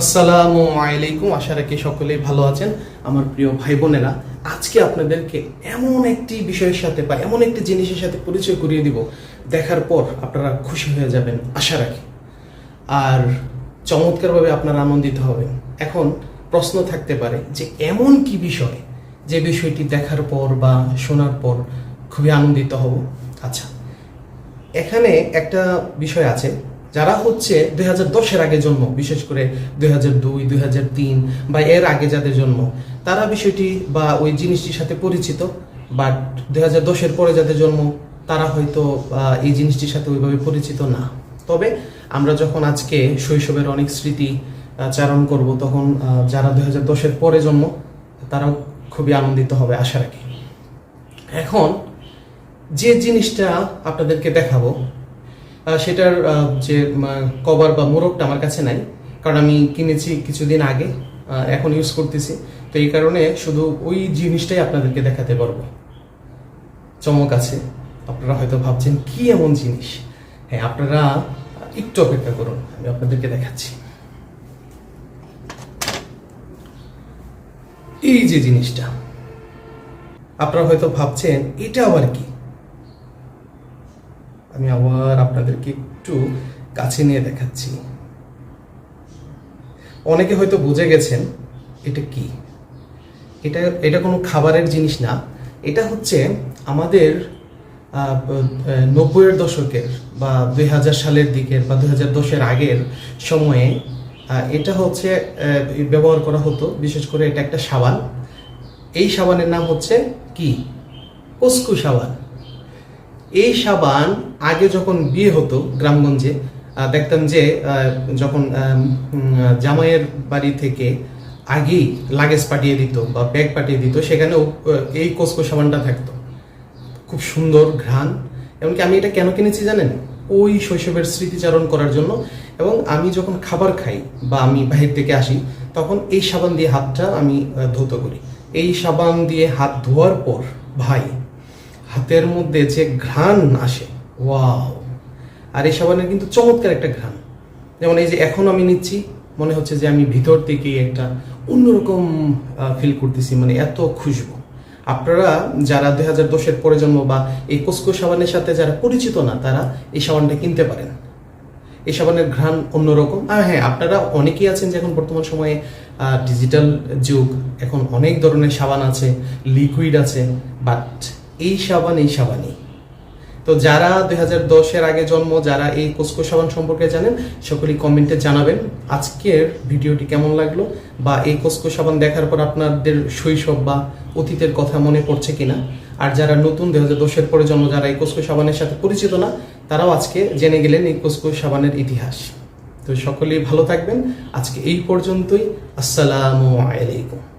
আসসালামু আলাইকুম। আশা রাখি সকলেই ভালো আছেন। আমার প্রিয় ভাই বোনেরা আজকে আপনাদেরকে এমন একটি বিষয়ের সাথে বা এমন একটি জিনিসের সাথে পরিচয় করিয়ে দিব। দেখার পর আপনারা খুশি হয়ে যাবেন, আশা রাখি। আর চমৎকারভাবে আপনারা আনন্দিত হবেন। এখন প্রশ্ন থাকতে পারে যে এমন কি বিষয় যে বিষয়টি দেখার পর বা শোনার পর খুবই আনন্দিত হব? আচ্ছা এখানে একটা বিষয় আছে যারা হচ্ছে দুই হাজার দশের আগে জন্ম, বিশেষ করে দুই হাজার দুই দুই হাজার তিন বা এর আগে যাদের জন্ম, তারা বিষয়টি বা ওই জিনিসটির সাথে পরিচিত বাট দুই হাজার দশের পরে যাদের জন্ম, তারা হয়তো এই জিনিসটির সাথে ওইভাবে পরিচিত না। তবে আমরা যখন আজকে শৈশবের অনেক স্মৃতি চারণ করব, তখন যারা দুই হাজার দশের পরে জন্ম, তারাও খুবই আনন্দিত হবে, আশা রাখি। এখন যে জিনিসটা আপনাদেরকে দেখাবো সেটার যে কভার বা মোড়কটা আমার কাছে নাই। কারণ আমি কিনেছি কিছুদিন আগে এখন ইউজ করতেছি। তো এই কারণে শুধু ওই জিনিসটাই আপনাদেরকে দেখাতে পারব। চমক আছে। আপনারা হয়তো ভাবছেন, কি এমন জিনিস? হ্যাঁ আপনারা একটু অপেক্ষা করুন, আমি আপনাদেরকে দেখাচ্ছি। এই যে জিনিসটা, আপনারা হয়তো ভাবছেন, এটা আবার কি? আমি আবার আপনাদেরকে একটু কাছে নিয়ে দেখাচ্ছি। অনেকে হয়তো বুঝে গেছেন এটা কি? এটা এটা কোনো খাবারের জিনিস না। এটা হচ্ছে আমাদের নব্বইয়ের দশকের বা দুই হাজার সালের দিকের বা দুই হাজার দশের আগের সময়ে এটা হচ্ছে ব্যবহার করা হতো। বিশেষ করে এটা একটা সাবান। এই সাবানের নাম হচ্ছে কি? কসকু সাবান। এই সাবান আগে যখন বিয়ে হতো গ্রামগঞ্জে দেখতাম যে যখন জামাইয়ের বাড়ি থেকে আগেই লাগেজ পাঠিয়ে দিত বা ব্যাগ পাঠিয়ে দিত, সেখানেও এই কোসকো সাবানটা থাকতো। খুব সুন্দর ঘ্রাণ, এমনকি আমি এটা কেন কিনেছি জানেন? ওই শৈশবের স্মৃতিচারণ করার জন্য এবং আমি যখন খাবার খাই বা আমি বাহির থেকে আসি, তখন এই সাবান দিয়ে হাতটা আমি ধৌত করি। এই সাবান দিয়ে হাত ধোয়ার পর ভাই, হাতের মধ্যে যে ঘ্রাণ আসে ওয়াও। আর এই সাবানের কিন্তু চমৎকার একটা ঘ্রাণ। যেমন এই যে এখন আমি নিচ্ছি, মনে হচ্ছে যে আমি ভিতর থেকে একটা অন্যরকম ফিল করতেছি মানে এত খুশবু। আপনারা যারা দুই হাজার দশের পরে জন্ম বা এই কোসকো সাবানের সাথে যারা পরিচিত না, তারা এই সাবানটা কিনতে পারেন। এই সাবানের ঘ্রাণ অন্যরকম। আর হ্যাঁ আপনারা অনেকেই আছেন যে এখন বর্তমান সময়ে ডিজিটাল যুগ, এখন অনেক ধরনের সাবান আছে লিকুইড আছে বাট এই সাবান, এই সাবানই। তো যারা দুই দশের আগে জন্ম, যারা এই কোসকো সাবান সম্পর্কে জানেন, সকলেই কমেন্টে জানাবেন আজকের ভিডিওটি কেমন লাগল বা এই কোসকো সাবান দেখার পর আপনাদের শৈশব বা অতীতের কথা মনে পড়ছে কিনা। আর যারা নতুন দুই হাজার দশের পরে জন্ম, যারা এই কোসকো সাবানের সাথে পরিচিত না, তারাও আজকে জেনে গেলেন এই কোসকো সাবানের ইতিহাস। তো সকলেই ভালো থাকবেন। আজকে এই পর্যন্তই। আসসালামু আলাইকুম।